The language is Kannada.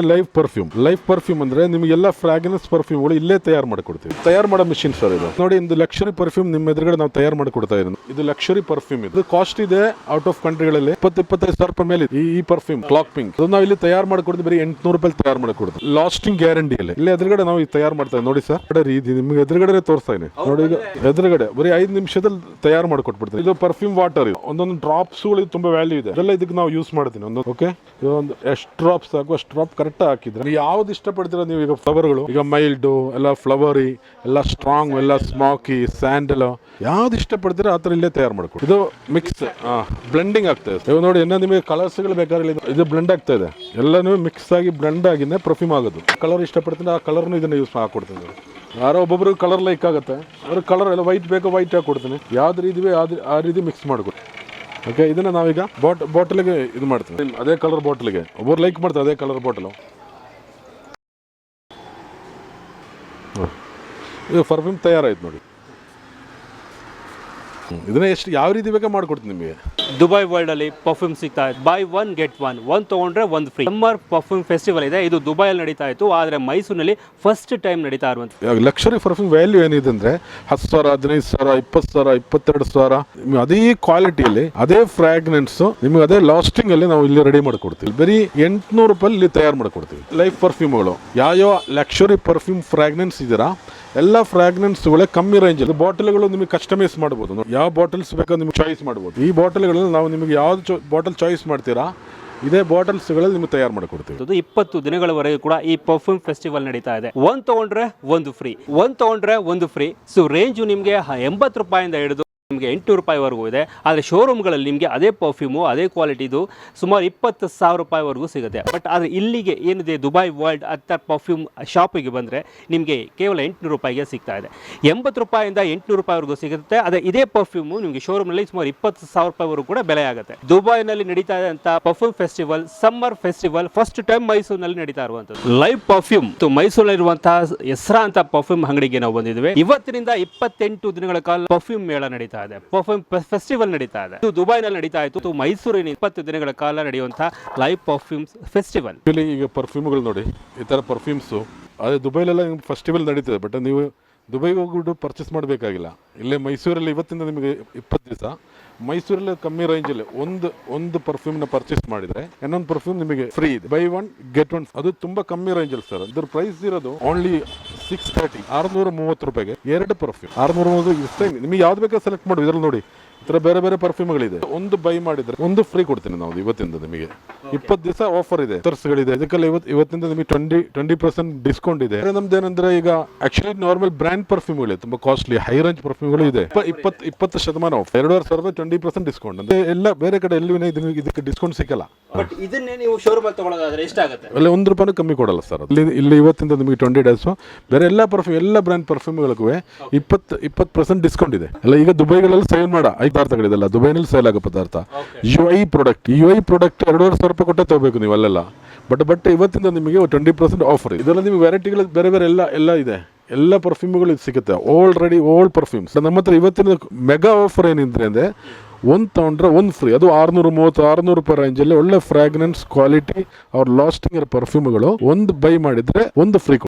ಲೈಫ್ ಪರ್ಫ್ಯೂಮ್ ಲೈಫ್ ಪರ್ಫ್ಯೂಮ್ ಅಂದ್ರೆ ನಿಮಗೆಲ್ಲ ಫ್ರಾಗ್ರೆನ್ಸ್ ಪರ್ಫ್ಯೂಮ್ಗಳು ಇಲ್ಲೇ ತಯಾರು ಮಾಡಿಕೊಡ್ತೀವಿ. ತಯಾರು ಮಾಡೋ ಮಿಷಿನ್ ಸರ್ ಇದು. ನೋಡಿ ಒಂದು ಲಕ್ಷರಿ ಪರ್ಫ್ಯೂಮ್ ನಿಮ್ಮ ಎದುರುಗಡೆ ನಾವು ತಯಾರು ಮಾಡಿಕೊಡ್ತಾ ಇದ್ದೀವಿ ಇದು ಲಕ್ಷರಿ ಪರ್ಫ್ಯೂಮ್ ಇದು. ಕಾಸ್ಟ್ ಇದೆ ಔಟ್ ಆಫ್ ಕಂಟ್ರಿಗಳಲ್ಲಿ ಇಪ್ಪತ್ತು ಇಪ್ಪತ್ತೈದು ಸಾವಿರ ರೂಪಾಯಿ ಮೇಲೆ ಇದೆ. ಈ ಪರ್ಫ್ಯೂಮ್ ಕ್ಲಾಕ್ ಪಿಂಕ್ ಅದು ನಾವು ಇಲ್ಲಿ ತಯಾರು ಮಾಡಿಕೊಡ್ತೀವಿ ಬರೀ ಎಂಟುನೂರು ರೂಪಾಯಿ ತಯಾರು ಮಾಡಿಕೊಡ್ತೀವಿ ಲಾಸ್ಟಿಂಗ್ ಗ್ಯಾರಂಟಿ ಅಲ್ಲಿ. ಇಲ್ಲಿ ಎದುರುಗಡೆ ನಾವು ಇದು ತಯಾರು ಮಾಡ್ತಾ ಇದ್ದೀವಿ. ನೋಡಿ ಸರ್ ಇದು ನಿಮ್ಗೆ ಎದುರುಗಡೆ ತೋರಿಸ್ತಾ ಇದೆ ನೋಡಿ ಈಗ ಎದುರುಗಡೆ ಬರೀ ಐದು ನಿಮಿಷದಲ್ಲಿ ತಯಾರು ಮಾಡಿಕೊಟ್ಬಿಡ್ತೀವಿ ಇದು ಪರ್ಫ್ಯೂಮ್ ವಾಟರ್ ಇದು. ಒಂದೊಂದು ಡ್ರಾಪ್ಸ್ಗಳು ಇದು ತುಂಬಾ ವ್ಯಾಲ್ಯೂ ಇದೆ. ಅದೆಲ್ಲ ಇದಕ್ಕೆ ನಾವು ಯೂಸ್ ಮಾಡ್ತೀನಿ. ಒಂದೊಂದು ಓಕೆ ಒಂದು ಎಷ್ಟು ಡ್ರಾಪ್ಸ್ ಸಾಕು ಅಷ್ಟು ಡ್ರಾಪ್ ಕರೆಕ್ಟ್ ಹಾಕಿದ್ರೆ. ಯಾವ್ದು ಇಷ್ಟಪಡ್ತೀರಾ ನೀವು ಈಗ ಫ್ಲವರ್ಗಳು, ಈಗ ಮೈಲ್ಡು, ಎಲ್ಲ ಫ್ಲವರಿ, ಎಲ್ಲ ಸ್ಟ್ರಾಂಗ್, ಎಲ್ಲ ಸ್ಮಾಕಿ, ಸ್ಯಾಂಡಲ್, ಯಾವ್ದು ಇಷ್ಟಪಡ್ತೀರಾ ಆ ಥರ ಇಲ್ಲೇ ತಯಾರು ಮಾಡ್ಕೊಡಿ. ಇದು ಮಿಕ್ಸ್ ಬ್ಲೆಂಡಿಂಗ್ ಆಗ್ತಾ ಇದೆ. ನೋಡಿ, ಇನ್ನೂ ನಿಮಗೆ ಕಲರ್ಸ್ಗಳು ಬೇಕಾದ್ರೆ ಇದು ಬ್ಲೆಂಡ್ ಆಗ್ತಾ ಇದೆ. ಎಲ್ಲನೂ ಮಿಕ್ಸ್ ಆಗಿ ಬ್ಲೆಂಡ್ ಆಗಿನೇ ಪ್ರಫ್ಯೂಮ್ ಆಗೋದು. ಕಲರ್ ಇಷ್ಟಪಡ್ತೀನಿ, ಆ ಕಲರ್ನು ಇದನ್ನ ಯೂಸ್ ಹಾಕೊಡ್ತೀನಿ. ಯಾರೋ ಒಬ್ಬೊಬ್ರಿಗೆ ಕಲರ್ ಲೈಕ್ ಆಗುತ್ತೆ. ಅವ್ರಿಗೆ ಕಲರ್ ಎಲ್ಲ ವೈಟ್ ಬೇಕು ವೈಟ್ ಹಾಕಿ ಕೊಡ್ತೀನಿ ಯಾವ್ದು ರೀತಿ ಆ ರೀತಿ ಮಿಕ್ಸ್ ಮಾಡ್ಕೊಡಿ. ಓಕೆ ಇದನ್ನ ನಾವೀಗ ಬಾಟ್ ಬಾಟಲ್ಗೆ ಇದು ಮಾಡ್ತೀವಿ. ಅದೇ ಕಲರ್ ಬಾಟಲ್ಗೆ ಒಬ್ಬರು ಲೈಕ್ ಮಾಡ್ತಾರೆ ಅದೇ ಕಲರ್ ಬಾಟಲು ಇದು ಪರ್ಫ್ಯೂಮ್ ತಯಾರಾಯ್ತು ನೋಡಿ. ಇದನ್ನ ಎಷ್ಟು, ಯಾವ ರೀತಿ ಬೇಕಾ ಮಾಡಿಕೊಡ್ತೀನಿ ನಿಮಗೆ? ದುಬೈ ವರ್ಲ್ಡ್ ಅಲ್ಲಿ ಪರ್ಫ್ಯೂಮ್ ಸಿಗ್ತಾ ಇದೆ. ಬೈ ಒನ್ ಗೆಟ್ ಒನ್ ಒಂದ್ ತಗೊಂಡ್ರೆ ಒಂದು ಫ್ರೀ ಸಮ್ಮರ್ ಪರ್ಫ್ಯೂಮ್ ಫೆಸ್ಟಿವಲ್ ಇದೆ. ಇದು ದುಬೈಯಲ್ಲಿ ನಡೀತಾ ಇತ್ತು. ಆದ್ರೆ ಮೈಸೂರಿನಲ್ಲಿ ಫಸ್ಟ್ ಟೈಮ್ ನಡೀತಾ ಇರುವಂತ ಲಕ್ಷರಿ ಪರ್ಫ್ಯೂಮ್ ವ್ಯಾಲ್ಯೂ ಏನಿದೆ ಅಂದ್ರೆ ಹತ್ತು ಸಾವಿರ, ಹದಿನೈದು ಸಾವಿರ, ಇಪ್ಪತ್ತು ಸಾವಿರ, ಇಪ್ಪತ್ತೆರಡು ಸಾವಿರ ಅದೇ ಕ್ವಾಲಿಟಿಯಲ್ಲಿ ಅದೇ ಫ್ರಾಗ್ನೆನ್ಸ್ ನಿಮ್ಗೆ ಅದೇ ಲಾಸ್ಟಿಂಗ್ ಅಲ್ಲಿ ನಾವು ಇಲ್ಲಿ ರೆಡಿ ಮಾಡ್ಕೊಡ್ತೀವಿ. ಬರೀ ಎಂಟುನೂರು ರೂಪಾಯಿ ಇಲ್ಲಿ ತಯಾರು ಮಾಡ್ಕೊಡ್ತೀವಿ. ಲೈಫ್ ಪರ್ಫ್ಯೂಮ್ಗಳು ಯಾವ ಲಕ್ಷರಿ ಪರ್ಫ್ಯೂಮ್ ಫ್ರಾಗ್ನೆನ್ಸ್ ಇದೀರಾ ಎಲ್ಲ ಫ್ರಾಗ್ನೆನ್ಸ್ಗಳೇ ಕಮ್ಮಿ ರೇಂಜ್ ಬಾಟಲ್ಗಳು ನಿಮಗೆ ಕಸ್ಟಮೈಸ್ ಮಾಡ್ಬೋದು. ಯಾವ ಬಾಟಲ್ಸ್ ಬೇಕಾದ್ರೆ ನಿಮಗೆ ಚಾಯ್ಸ್ ಮಾಡ್ಬೋದು. ಈ ಬಾಟಲ್ಗಳಲ್ಲಿ ನಾವು ನಿಮಗೆ ಯಾವ್ದು ಬಾಟಲ್ ಚಾಯ್ಸ್ ಮಾಡ್ತೀರಾ, ಇದೇ ಬಾಟಲ್ಸ್ಗಳಲ್ಲಿ ನಿಮಗೆ ತಯಾರು ಮಾಡಿಕೊಡ್ತೀವಿ. ಇಪ್ಪತ್ತು ದಿನಗಳವರೆಗೂ ಕೂಡ ಈ ಪರ್ಫ್ಯೂಮ್ ಫೆಸ್ಟಿವಲ್ ನಡೀತಾ ಇದೆ. ಒಂದ್ ತಗೊಂಡ್ರೆ ಒಂದು ಫ್ರೀ ಒಂದ್ ತಗೊಂಡ್ರೆ ಒಂದು ಫ್ರೀ ಸೊ ರೇಂಜು ನಿಮಗೆ ಎಂಬತ್ತು ರೂಪಾಯಿಂದ ಹಿಡಿದು ನಿಮಗೆ ಎಂಟು ರೂಪಾಯಿವರೆಗೂ ಇದೆ. ಆದರೆ ಶೋರೂಮ್ಗಳಲ್ಲಿ ನಿಮಗೆ ಅದೇ ಪರ್ಫ್ಯೂಮು ಅದೇ ಕ್ವಾಲಿಟಿದು ಸುಮಾರು ಇಪ್ಪತ್ತು ಸಾವಿರ ರೂಪಾಯಿವರೆಗೂ ಸಿಗುತ್ತೆ. ಬಟ್ ಆದರೆ ಇಲ್ಲಿಗೆ ಏನಿದೆ ದುಬೈ ವರ್ಲ್ಡ್ ಅಂತ ಪರ್ಫ್ಯೂಮ್ ಶಾಪಿಗೆ ಬಂದರೆ ನಿಮಗೆ ಕೇವಲ ಎಂಟುನೂರು ರೂಪಾಯಿಗೆ ಸಿಗ್ತಾ ಇದೆ. ಎಂಬತ್ತು ರೂಪಾಯಿಂದ ಎಂಟುನೂರು ರೂಪಾಯಿವರೆಗೂ ಸಿಗುತ್ತೆ. ಅದೇ ಇದೇ ಪರ್ಫ್ಯೂಮು ನಿಮಗೆ ಶೋರೂಮ್ನಲ್ಲಿ ಸುಮಾರು ಇಪ್ಪತ್ತು ಸಾವಿರ ರೂಪಾಯಿವರೆಗೂ ಕೂಡ ಬೆಲೆ ಆಗುತ್ತೆ. ದುಬೈನಲ್ಲಿ ನಡೀತಾ ಇದ್ದಂಥ perfume festival summer festival first time ಮೈಸೂರಿನಲ್ಲಿ ನಡೀತಾ ಇರುವಂಥದ್ದು. ಲೈವ್ ಪರ್ಫ್ಯೂಮ್ ಮೈಸೂರಿನಲ್ಲಿರುವಂತಹ ಹೆಸರಾಂತ ಪರ್ಫ್ಯೂಮ್ ಅಂಗಡಿಗೆ ನಾವು ಬಂದಿದ್ದೇವೆ. ಇವತ್ತಿನಿಂದ ಇಪ್ಪತ್ತೆಂಟು ದಿನಗಳ ಕಾಲ ಪರ್ಫ್ಯೂಮ್ ಮೇಳ ನಡೀತಾ ಇದೆ. ಪರ್ಫ್ಯೂಮ್ ಫೆಸ್ಟಿವಲ್ ನಡೀತಾ ಇದೆ. ಇದು ದುಬೈನಲ್ಲಿ ನಡೀತಾ ಇತ್ತು. ಇದು ಮೈಸೂರಿನ ಇಪ್ಪತ್ತು ದಿನಗಳ ಕಾಲ ನಡೆಯುವಂತಹ ಲೈವ್ ಪರ್ಫ್ಯೂಮ್ಸ್ ಫೆಸ್ಟಿವಲ್ ಈಗ ಪರ್ಫ್ಯೂಮ್ಗಳು ನೋಡಿ, ಈ ಥರ ಪರ್ಫ್ಯೂಮ್ಸು ಅದೇ ದುಬೈಲೆಲ್ಲ ಫೆಸ್ಟಿವಲ್ ನಡೀತದೆ ಬಟ್ ನೀವು ದುಬೈಗೆ ಹೋಗ್ಬಿಟ್ಟು ಪರ್ಚೇಸ್ ಮಾಡಬೇಕಾಗಿಲ್ಲ. ಇಲ್ಲೇ ಮೈಸೂರಲ್ಲಿ ಇವತ್ತಿಂದ ನಿಮಗೆ ಇಪ್ಪತ್ತು ದಿವಸ. ಮೈಸೂರಲ್ಲಿ ಕಮ್ಮಿ ರೇಂಜಲ್ಲಿ ಒಂದು ಒಂದು ಪರ್ಫ್ಯೂಮ್ನ ಪರ್ಚೇಸ್ ಮಾಡಿದರೆ ಇನ್ನೊಂದು ಪರ್ಫ್ಯೂಮ್ ನಿಮಗೆ ಫ್ರೀ ಇದೆ. ಬೈ ಒನ್ ಗೆಟ್ ಒನ್ ಅದು ತುಂಬ ಕಮ್ಮಿ ರೇಂಜಲ್ಲಿ ಸರ್ ಇದ್ರ ಪ್ರೈಸ್ ಇರೋದು ಓನ್ಲಿ ಸಿಕ್ಸ್ ತರ್ಟಿ ಆರುನೂರ ಮೂವತ್ತು ರೂಪಾಯಿಗೆ ಎರಡು ಪರ್ಫ್ಯೂಮ್ ಆರುನೂರ ಮೂವತ್ತು ಇಷ್ಟ. ನಿಮಗೆ ಯಾವ್ದು ಬೇಕಾದ್ರೆ ಸೆಲೆಕ್ಟ್ ಮಾಡಿ. ಇದ್ರಲ್ಲಿ ನೋಡಿ. ಈ ಥರ ಬೇರೆ ಬೇರೆ ಪರ್ಫ್ಯೂಮ್ಗಳಿದೆ ಒಂದು ಬೈ ಮಾಡಿದ್ರೆ ಒಂದು ಫ್ರೀ ಕೊಡ್ತೀನಿ ನಾವು ಇವತ್ತಿಂದ ನಿಮಗೆ. ಇಪ್ಪತ್ತು ದಿವಸ ಆಫರ್ ಇದೆ. ತರ್ಸ್ಗಳಿದೆ ಇದಕ್ಕೆಲ್ಲ ಇವತ್ತು ಇವತ್ತಿಂದ ನಿಮಗೆ ಟ್ವೆಂಟಿ ಟ್ವೆಂಟಿ ಪರ್ಸೆಂಟ್ ಡಿಸ್ಕೌಂಟ್ ಇದೆ. ನಮ್ದು ಏನಂದ್ರೆ ಈಗ ಆಕ್ಚುಲಿ ನಾರ್ಮಲ್ ಬ್ರ್ಯಾಂಡ್ ಪರ್ಫ್ಯೂಮ್ಗಳಿದೆ ತುಂಬಾ ಕಾಸ್ಟ್ಲಿ ಹೈ ರೇಂಜ್ ಪರ್ಫ್ಯೂಮ್ಗಳು ಇದೆ. ಇಪ್ಪ- ಇಪ್ಪತ್ತು ಇಪ್ಪತ್ತು ಶತಮಾನ ಆಫ್ ಎರಡೂವರೆ ಸಾವಿರದ ಟ್ವೆಂಟಿ ಪರ್ಸೆಂಟ್ ಡಿಸ್ಕೌಂಟ್ ಅಂದರೆ ಎಲ್ಲ ಬೇರೆ ಕಡೆ ಎಲ್ಲೂ ಇದಕ್ಕೆ ಡಿಸ್ಕೌಂಟ್ ಸಿಕ್ಕಲ್ಲ. ಬಟ್ ಇದನ್ನೇ ನೀವು ಶೋರೂಮ್ ಅಲ್ಲಿ ತಗೊಳ್ಳೋದಾದ್ರೆ ಎಷ್ಟಾಗುತ್ತೆ ಅಲ್ಲಿ ಒಂದು ರೂಪಾಯಿ ಕಮ್ಮಿ ಕೊಡಲ್ಲ ಸರ್ ಇಲ್ಲಿ ಇಲ್ಲಿ ಇವತ್ತಿಂದ ನಿಮಗೆ ಟ್ವೆಂಟಿ ಡೇಸ್ ಬೇರೆ ಎಲ್ಲ ಪರ್ಫ್ಯೂಮ್ ಎಲ್ಲ ಬ್ರ್ಯಾಂಡ್ ಪರ್ಫ್ಯೂಮ್ಗಳಿಗೂ ಇಪ್ಪತ್ತು ಇಪ್ಪತ್ತು ಪರ್ಸೆಂಟ್ ಡಿಸ್ಕೌಂಟ್ ಇದೆ. ಅಲ್ಲ ಈಗ ದುಬೈಗಳಲ್ಲಿ ಸೇಲ್ ಮಾಡ. ಐದು ಪದಾರ್ಥಗಳಿದೆಲ್ಲ ದುಬೈನಲ್ಲಿ ಸೇಲ್ ಆಗೋ ಪದಾರ್ಥ. U I product U I product ಎರಡೂವರೆ ಸಾವಿರ ರೂಪಾಯಿ ಕೊಟ್ಟೆ ತಗೋಬೇಕು ನೀವು ಅಲ್ಲೆಲ್ಲ. ಬಟ್ ಬಟ್ ಇವತ್ತಿಂದ ನಿಮಗೆ ಟ್ವೆಂಟಿ ಪರ್ಸೆಂಟ್ ಆಫರ್ ಇದೆ. ಇದರಲ್ಲಿ ನಿಮಗೆ ವೆರೈಟಿಗಳು ಬೇರೆ ಬೇರೆ ಎಲ್ಲ ಎಲ್ಲ ಇದೆ. ಎಲ್ಲ ಪರ್ಫ್ಯೂಮ್ಗಳು ಇದು ಸಿಗುತ್ತೆ. ಓಲ್ಡ್ ರೆಡಿ ಓಲ್ಡ್ ಪರ್ಫ್ಯೂಮ್ಸ್ ನಮ್ಮ ಹತ್ರ ಇವತ್ತಿನ ಮೆಗಾ ಆಫರ್ ಏನಿದ್ರೆ ಅಂದರೆ ಒಂದು ತೊಗೊಂಡ್ರೆ ಒಂದು ಫ್ರೀ ಅದು ಆರುನೂರ ಮೂವತ್ತು, ಆರುನೂರು ರೂಪಾಯಿ ರೇಂಜಲ್ಲಿ ಒಳ್ಳೆ ಫ್ರಾಗ್ರೆನ್ಸ್ ಕ್ವಾಲಿಟಿ ಅವ್ರ ಲಾಸ್ಟಿಂಗ್ ಪರ್ಫ್ಯೂಮ್ಗಳು ಒಂದು ಬೈ ಮಾಡಿದರೆ, ಒಂದು ಫ್ರೀ